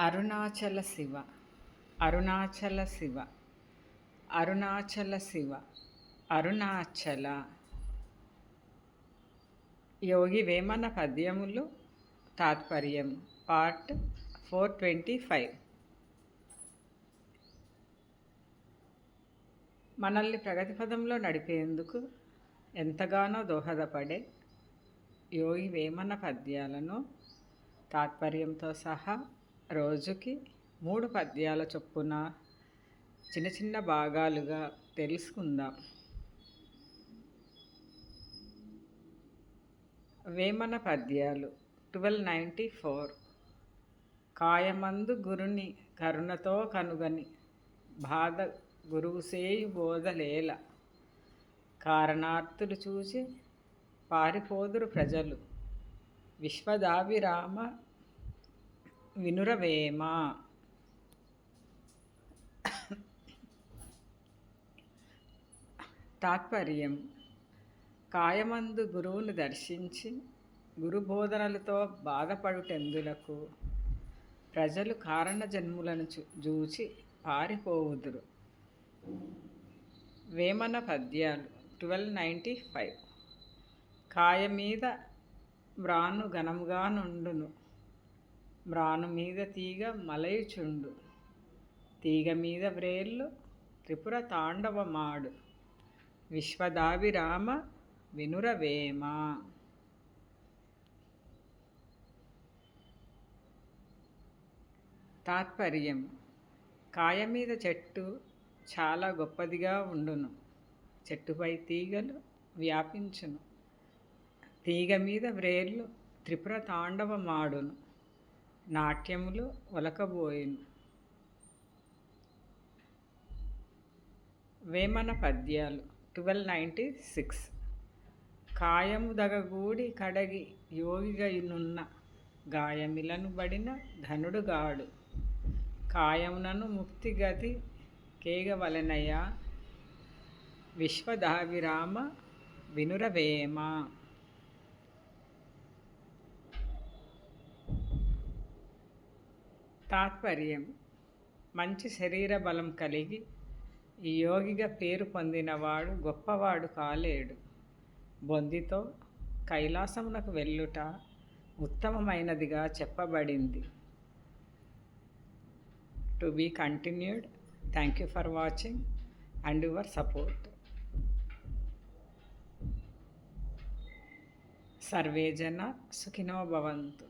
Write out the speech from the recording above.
అరుణాచల శివ అరుణాచల శివ అరుణాచల శివ అరుణాచల. యోగి వేమన పద్యములు తాత్పర్యం part four twenty five. మనల్ని ప్రగతి పదంలో నడిపేందుకు ఎంతగానో దోహదపడే యోగి వేమన పద్యాలను తాత్పర్యంతో సహా రోజుకి మూడు పద్యాల చొప్పున చిన్న చిన్న భాగాలుగా తెలుసుకుందాం. వేమన పద్యాలు ట్వెల్వ్ నైంటీ ఫోర్. కాయమందు గురుని కరుణతో కనుగని బాధ గురువు సేయు బోధలేల. కారణార్థులు చూసి పారిపోదురు ప్రజలు. విశ్వదాభిరామ వినురవేమ తాత్పర్యం. కాయమందు గురువును దర్శించి గురుబోధనలతో బాధపడుటెందులకు ప్రజలు కారణ జన్ములను చూ చూచి పారిపోవుదురు. వేమన పద్యాలు ట్వెల్వ్ నైంటీ ఫైవ్. కాయ మీద మ్రాను ఘనముగా నుండును. మ్రాను మీద తీగ మలయుచుండు. తీగ మీద వ్రేళ్ళు త్రిపుర తాండవమాడు. విశ్వదాభిరామ వినురవేమ. తాత్పర్యం. కాయ మీద చెట్టు చాలా గొప్పదిగా ఉండును. చెట్టుపై తీగలు వ్యాపించును. తీగ మీద వ్రేళ్ళు త్రిపుర తాండవమాడును. నాట్యములు ఒలకబోయిను. వేమన పద్యాలు ట్వెల్వ్ నైంటీ సిక్స్. కాయము దగగూడి కడగి యోగిగైనున్న గాయమిలను బడిన ధనుడుగాడు కాయమునను ముక్తిగతి కేగవలనయ విశ్వదావిరామ వినురవేమ. తాత్పర్యం. మంచి శరీర బలం కలిగి ఈ యోగిగా పేరు పొందినవాడు గొప్పవాడు కాలేడు. బొందితో కైలాసమునకు వెళ్ళుట ఉత్తమమైనదిగా చెప్పబడింది. To be continued. Thank you for watching and your support. Survey జన సుఖినో భవంతు.